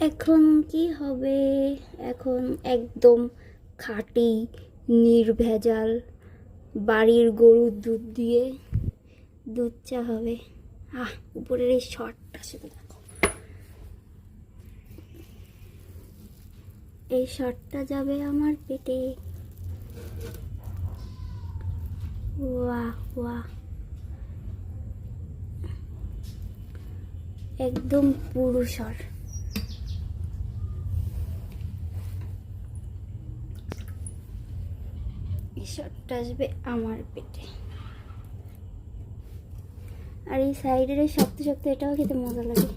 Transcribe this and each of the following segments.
এখন কি হবে? এখন একদম খাঁটি, নির্ভেজাল বাড়ির গরুর দুধ দিয়ে দুধ চা হবে। আহ, উপরের এই শর্টটা শুধু দেখো। এই শর্টটা যাবে আমার পেটে। ওয়াহ ওয়াহ। একদম পুরুষর এই শর্টটা আসবে আমার পেটে। আর এই সাইডের এই শক্ত শক্ত এটাও খেতে মজা লাগে।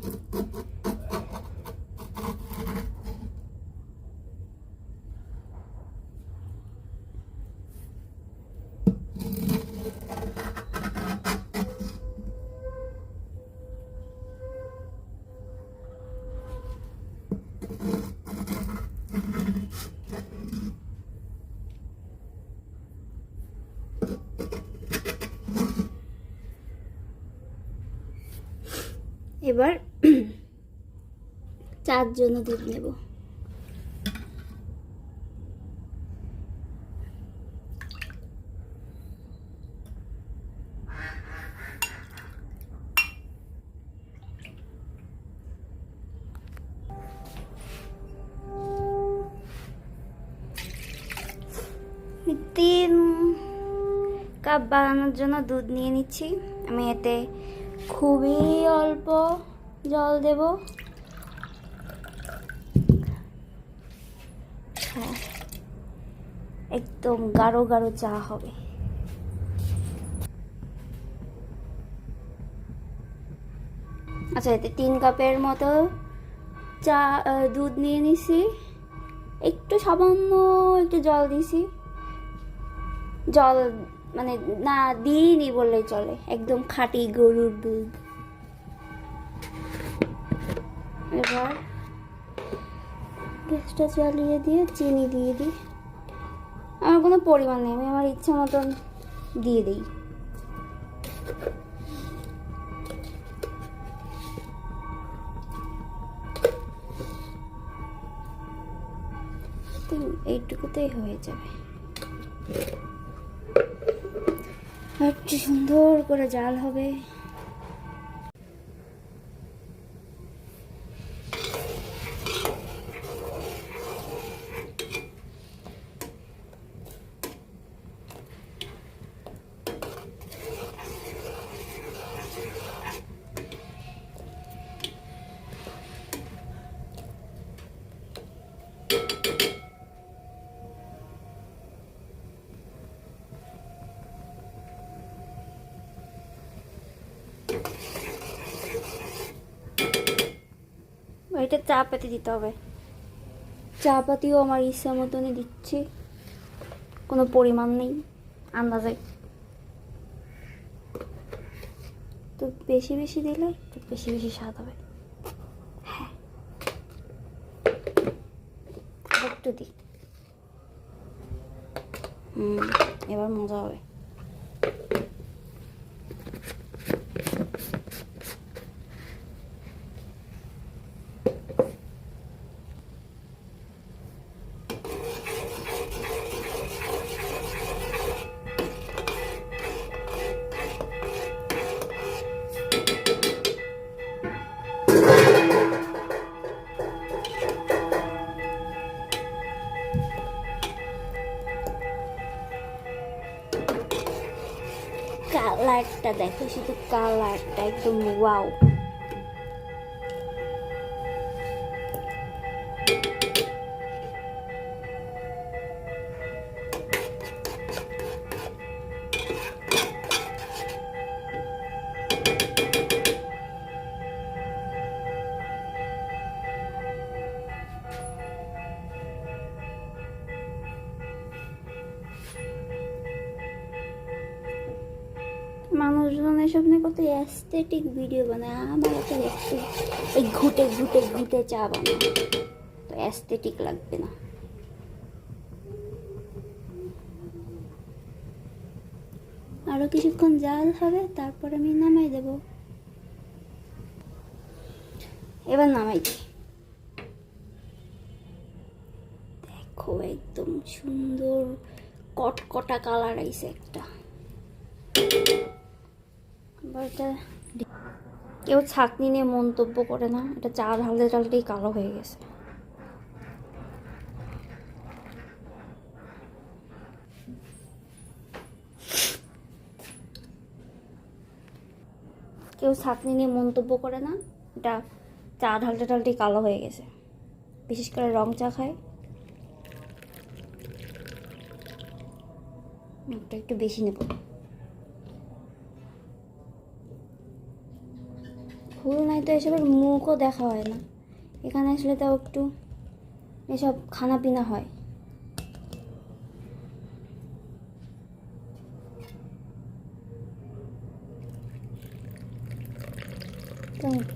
এবার চার জন্য দুধ নেব। তিন কাপ বানানোর জন্য দুধ নিয়ে নিচ্ছি। আমি এতে খুবই অল্প জল দেব। হ্যাঁ একদম গাঢ় গাঢ় চা হবে। আচ্ছা এতে তিন কাপের মতো চা দুধ নিয়ে নিছি। একটু সামান্য একটু জল দিছি। জল মানে না দিইনি বললেই চলে, একদম খাঁটি গরুর দুধ। এবার গ্যাসটা চালিয়ে দিয়ে, চিনি দিয়ে দিই। আমার কোনো পরিমাণ নেই, আমি আমার ইচ্ছা মতন দিয়ে দিই। এইটুকুতেই হয়ে যাবে। একটু সুন্দর করে জাল হবে। এটা চা পাতি দিতে হবে। চা পাতিও আমার ইচ্ছা মতনই দিচ্ছি। কোনো পরিমাণ নেই আন্দাজে। তো বেশি বেশি দিলে একটু বেশি বেশি স্বাদ হবে। হ্যাঁ। একটু দিই। হুম এবার মজা হবে। কালারটা দেখো শুধু কালারটা একদম ওয়াও মানুষজন এসব নিয়ে কত অ্যাস্থেটিক ভিডিও বানায়, আমার এত এই ঘুটে ঘুটে ঘুটে চা বানায়। তো অ্যাস্থেটিক লাগবে না। আরও কিছুক্ষণ জাল হবে, তারপর আমি নামাই দেব। এবার নামাইছি দেখো, একদম সুন্দর কটকটা কালার আইছে একটা। কেউ ছাকনি নিয়ে মন্তব্য করে না। এটা চা ঢালতে ঢালতেই কালো হয়ে গেছে। কেউ ছাকনি নিয়ে মন্তব্য করে না। এটা চা ঢালতে ঢালতেই কালো হয়ে গেছে। বিশেষ করে রং চা খায়। একটু বেশি নেব। ফুল নাই তো এসবের মুখও দেখা হয় না। এখানে আসলে তাও একটু এসব খানা পিনা হয়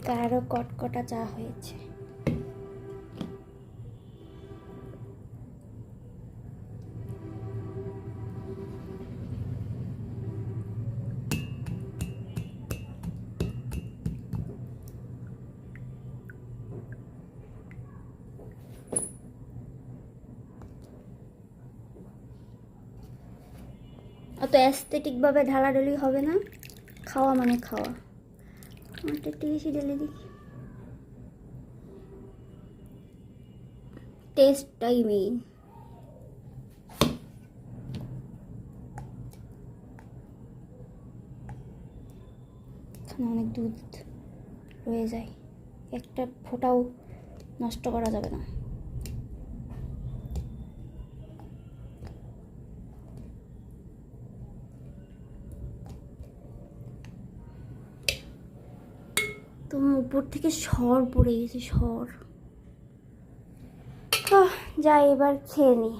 কারও কটকটা চা হয়েছে। অত অ্যাস্থেটিকভাবে ঢালাঢালি হবে না। খাওয়া মানে খাওয়া। আমারটা একটু বেশি ঢেলে দিই। টেস্টটাই মেইন অনেক দুধ রয়ে যায়। একটা ফোঁটাও নষ্ট করা যাবে না। তোমার উপর থেকে সর পড়ে গেছে সর। যা এবার খেয়ে নিই